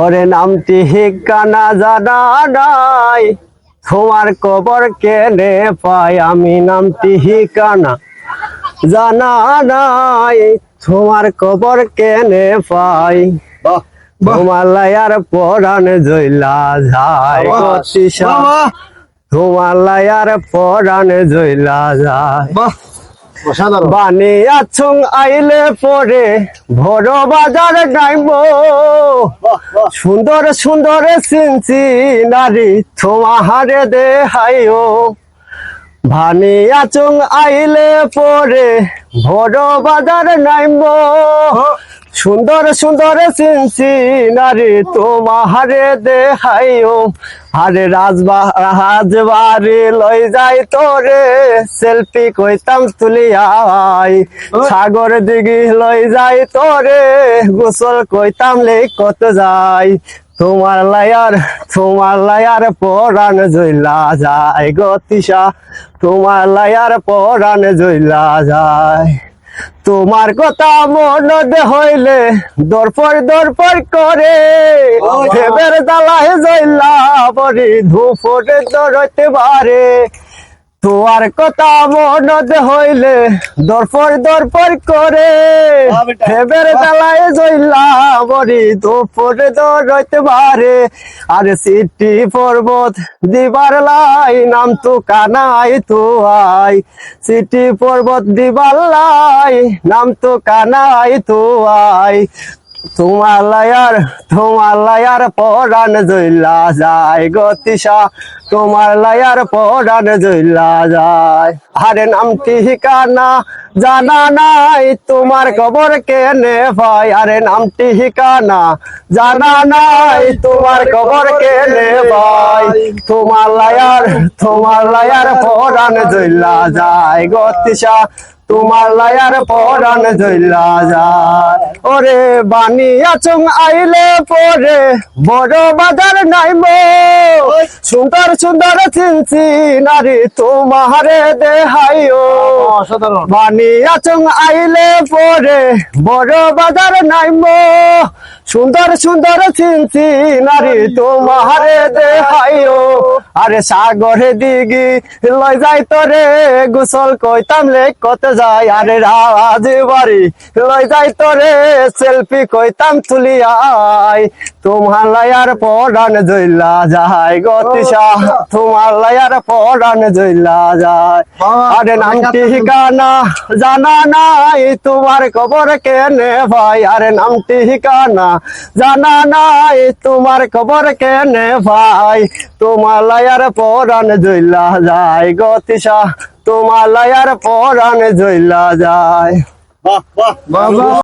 হরে নামটি হিকানা জানা নাই তোমার কবর কেনে পাই আমি নামটি হিকানা জানা নাই তোমার কবর কেনে পাই। তোমালায়ার পরাণ জইলা যায় তোমালায়ার পরাণ জইলা যায়। বানিয়াছুং আইলে পরে ভর বাজার গাইব সুন্দর সুন্দর সিনচি নারী তোমাহারে দেহাইও। ভানিয়াচুং আইলে পরে ভর বাজার নাইব সুন্দর সুন্দর সিনচি নারী তোমাহারে দেহাইও আরে রাজবা রাজবাড়ি লই যাই তোরে, সেলফি কইতাম তুলিয়াই। সাগর দিঘি লই যাই তোরে, গোসল কইতাম লে কত যাই। তোমার লায়ার তোমার লায়ার পরাণ জইলা যায় গতিসা তোমার লায়ার পরাণ জইলা যায়। তোমার কথা মন হইলে দরপর দরপর করে। দেবের দালায় জইলা পরি ধূপরে দরতে বারে। তোমার কথা মন হইলে দরপর দরপর করে। দেবের দালায় জইলা বরি ধূপরে দরতে বারে। আরে সিটি পর্বত দিবার লাই নাম তো কানাই তো আই সিটি পর্বত দিবার লাই নাম তো কানাই তো আই তোমার লায়ার তোমার লায়ার পরাণ জইলা যায় গতিসা তোমার লায়ার পরাণ জইলা যায়। আরে নামটি হিকানা জানা নাই, তোমার খবর কেনে ভাই? আরে নামটি হিকানা জানা নাই, তোমার খবর কেনে ভাই? তোমার লায়ার তোমার লায়ার পরাণ জইলা যায় গতিসা তোমার লায়ার পরাণ জইলা যায়। ওরে বানিয়াচুং আইলে পরে বড় বাজার নাইব সুন্দর সুন্দর চিনছি নারী তোমারে দেহাইও। বানিয়াচুং আইলে পরে বড় বাজার নাইব সুন্দর সুন্দর চিনছি নারী তোমারে দেহাইও। আরে সাগরে দিগি লই যাই তোরে গোসল কইতাম লে কত যাই। আরে রাজ বাড়ি লই যাই তোরে সেলফি কইতাম তুলিয়াই। তোমার লায়ার পরাণ জইলা যায় গতিসা তোমার লায়ার পরাণ জইলা যায়। আরে নামটি ঠিকানা? জানা নাই তোমার খবর কেনে ভাই? আরে নামটি ঠিকানা? জানা নাই তোমার খবর কেনে ভাই? তোমার লায়ার পরাণ জইলা যায় গতিসা তোমার লায়ার পরাণ জইলা যায়। বাহ। বাহ বাহ।